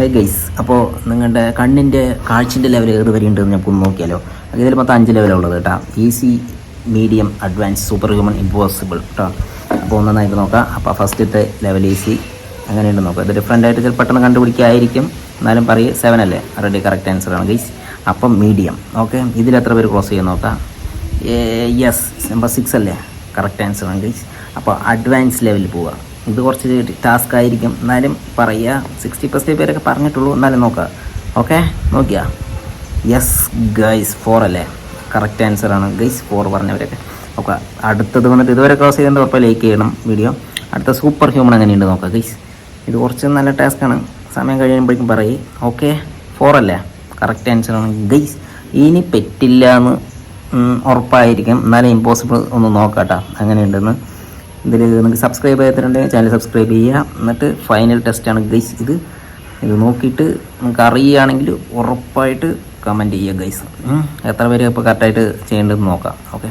Hey guys അപ്പോൾ നിങ്ങളുടെ കണ്ണിന്റെ കാഴ്ചന്റെ ലെവൽ ഏത് വരെ ഉണ്ടെന്ന് നമുക്ക് ഒന്ന് നോക്കിയാലോ? ഇതിൽ മൊത്തം അഞ്ച് ലെവലുള്ളത് കേട്ടോ. Easy medium advance super human impossible കേട്ടോ അപ്പോൾ ഒന്ന് നന്നായിട്ട് നോക്കാം. അപ്പോൾ ഫസ്റ്റത്തെ ലെവൽ ഈസി അങ്ങനെയുണ്ട് നോക്കാം. ഇത് ഡിഫറെന്റ് ആയിട്ട് ചില പെട്ടെന്ന് കണ്ടുപിടിക്കായിരിക്കും. എന്നാലും പറയും സെവൻ അല്ലേ? റെഡി കറക്റ്റ് ആൻസർ ആണ് ഗൈസ് അപ്പം മീഡിയം ഓക്കെ ഇതിൽ എത്ര പേര് ക്രോസ് ചെയ്യാൻ നോക്കാം? യെസ് നമ്പർ സിക്സ് അല്ലേ? കറക്റ്റ് ആൻസർ ആണ് ഗൈസ് അപ്പോൾ അഡ്വാൻസ് ലെവലിൽ പോവുക ഇത് കുറച്ച് ടാസ്ക് ആയിരിക്കും. എന്നാലും പറയുക. സിക്സ്റ്റി പെർസെന്റ് പേരൊക്കെ പറഞ്ഞിട്ടുള്ളൂ. എന്നാലും നോക്കുക. ഓക്കെ നോക്കിയാ? യെസ് ഗൈസ് ഫോർ അല്ലേ? കറക്റ്റ് ആൻസർ ആണ്. ഗൈസ് ഫോർ പറഞ്ഞവരൊക്കെ. ഓക്കെ അടുത്തത് വന്നിട്ട് ഇതുവരെ ക്രോസ് ചെയ്തതിന്റെ ഉറപ്പ് ലൈക്ക് ചെയ്യണം വീഡിയോ അടുത്ത സൂപ്പർ ഹ്യൂമൺ എങ്ങനെയുണ്ട് നോക്കാം ഗൈസ് ഇത് കുറച്ച് നല്ല ടാസ്ക്കാണ് സമയം കഴിയുമ്പോഴേക്കും പറയും. ഓക്കെ ഫോർ അല്ലേ? കറക്റ്റ് ആൻസർ ആണ്. ഗൈസ് ഇനി പറ്റില്ല എന്ന് ഉറപ്പായിരിക്കും. എന്നാലും ഇമ്പോസിബിൾ ഒന്ന് നോക്കാട്ടോ. അങ്ങനെയുണ്ടെന്ന് ഇതിൽ നിങ്ങൾക്ക് സബ്സ്ക്രൈബ് ചെയ്തിട്ടുണ്ടെങ്കിൽ ചാനൽ സബ്സ്ക്രൈബ് ചെയ്യുക. എന്നിട്ട് ഫൈനൽ ടെസ്റ്റാണ് ഗൈസ് ഇത്. ഇത് നോക്കിയിട്ട് നിങ്ങൾക്ക് അറിയുകയാണെങ്കിൽ ഉറപ്പായിട്ട് കമന്റ് ചെയ്യുക ഗൈസ് എത്ര പേര് ഇപ്പോൾ കറക്റ്റായിട്ട് ചെയ്യേണ്ടതെന്ന് നോക്കാം. ഓക്കെ